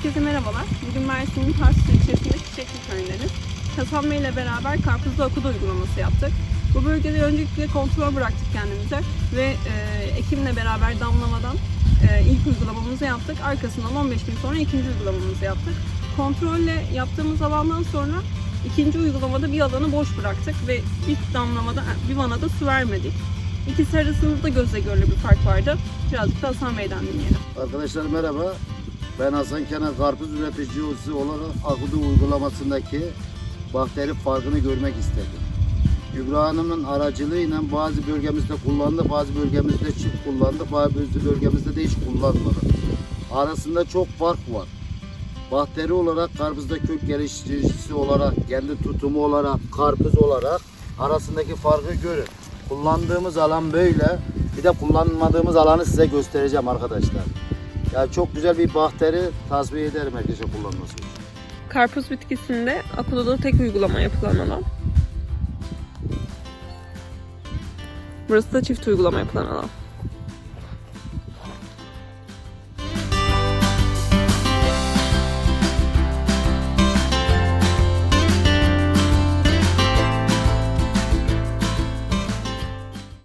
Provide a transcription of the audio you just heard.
Merhabalar. Bugün Mersin'in Tarsus ilçesindeki Çiçekli köyündeniz. Hasan Bey ile beraber karpuzlu akuda uygulaması yaptık. Bu bölgede öncelikle kontrol bıraktık kendimize ve e, Ekim'le beraber damlamadan e, ilk uygulamamızı yaptık. Arkasından 15 gün sonra ikinci uygulamamızı yaptık. Kontrolle yaptığımız alandan sonra ikinci uygulamada bir alanı boş bıraktık ve bir damlamada bir vanada su vermedik. İkisi arasında da gözle görülür bir fark vardı. Birazcık da Hasan Bey'den dinleyelim. Arkadaşlar merhaba. Ben Hasan Kenan karpuz üreticisi olarak Akudu uygulamasındaki bakteri farkını görmek istedim. Kübra Hanım'ın aracılığıyla bazı bölgemizde kullandı, bazı bölgemizde çift kullandı, bazı bölgemizde de hiç kullanmadı. Arasında çok fark var. Bakteri olarak, karpuzda kök geliştiricisi olarak, kendi tutumu olarak, karpuz olarak arasındaki farkı görün. Kullandığımız alan böyle. Bir de kullanmadığımız alanı size göstereceğim arkadaşlar. Ya çok güzel bir bakteri tasfiye ederim herkese kullanması için. Karpuz bitkisinde Akudo'da tek uygulama yapılan alan. Burası da çift uygulama yapılan alan.